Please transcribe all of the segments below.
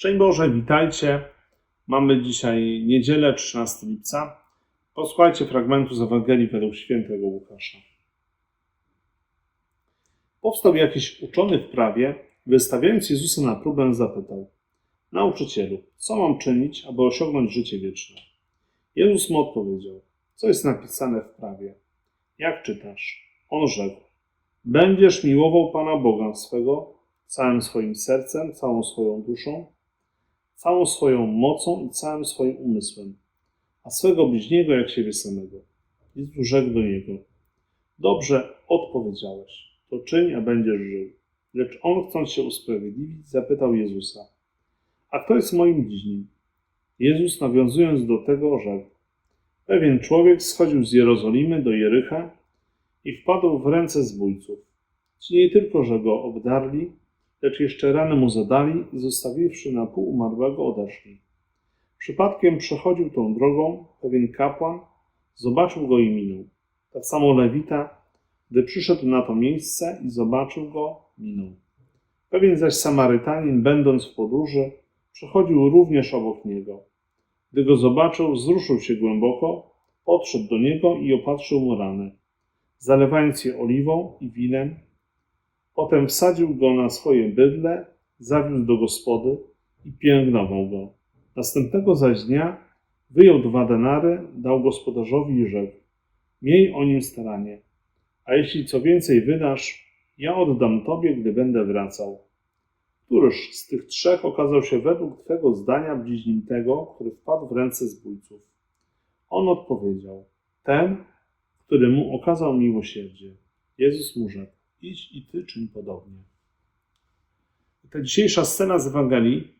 Szczęść Boże, witajcie. Mamy dzisiaj niedzielę, 13 lipca. Posłuchajcie fragmentu z Ewangelii według świętego Łukasza. Powstał jakiś uczony w prawie, wystawiając Jezusa na próbę, zapytał: Nauczycielu, co mam czynić, aby osiągnąć życie wieczne? Jezus mu odpowiedział: Co jest napisane w prawie? Jak czytasz? On rzekł: Będziesz miłował Pana Boga swego całym swoim sercem, całą swoją duszą, całą swoją mocą i całym swoim umysłem, a swego bliźniego jak siebie samego. Jezus rzekł do niego: Dobrze odpowiedziałeś, to czyń, a będziesz żył. Lecz on, chcąc się usprawiedliwić, zapytał Jezusa: A kto jest moim bliźnim? Jezus, nawiązując do tego, rzekł: Pewien człowiek schodził z Jerozolimy do Jericha i wpadł w ręce zbójców. Ci nie tylko, że go obdarli, lecz jeszcze rany mu zadali i zostawiwszy na pół umarłego odeszli. Przypadkiem przechodził tą drogą pewien kapłan, zobaczył go i minął. Tak samo Lewita, gdy przyszedł na to miejsce i zobaczył go, minął. Pewien zaś Samarytanin, będąc w podróży, przechodził również obok niego. Gdy go zobaczył, wzruszył się głęboko, podszedł do niego i opatrzył mu rany, zalewając je oliwą i winem. Potem wsadził go na swoje bydle, zawiózł do gospody i pielęgnował go. Następnego zaś dnia wyjął dwa denary, dał gospodarzowi i rzekł: Miej o nim staranie, a jeśli co więcej wydasz, ja oddam tobie, gdy będę wracał. Któryż z tych trzech okazał się według twego zdania bliźnim tego, który wpadł w ręce zbójców? On odpowiedział: Ten, który mu okazał miłosierdzie. Jezus mu rzekł: Idź i ty czyń podobnie. Ta dzisiejsza scena z Ewangelii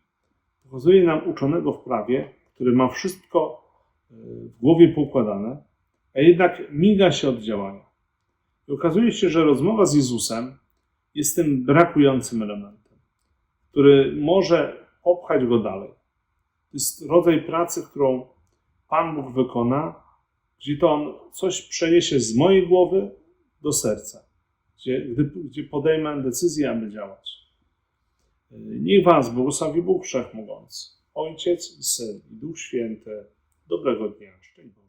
pokazuje nam uczonego w prawie, który ma wszystko e, w głowie poukładane, a jednak miga się od działania. I okazuje się, że rozmowa z Jezusem jest tym brakującym elementem, który może popchać go dalej. To jest rodzaj pracy, którą Pan Bóg wykona, gdzie to On coś przeniesie z mojej głowy do serca, gdzie, gdzie podejmę decyzję, aby działać. Niech Was błogosławi Bóg Wszechmogący, Ojciec i Syn i Duch Święty. Dobrego dnia. Szczęść.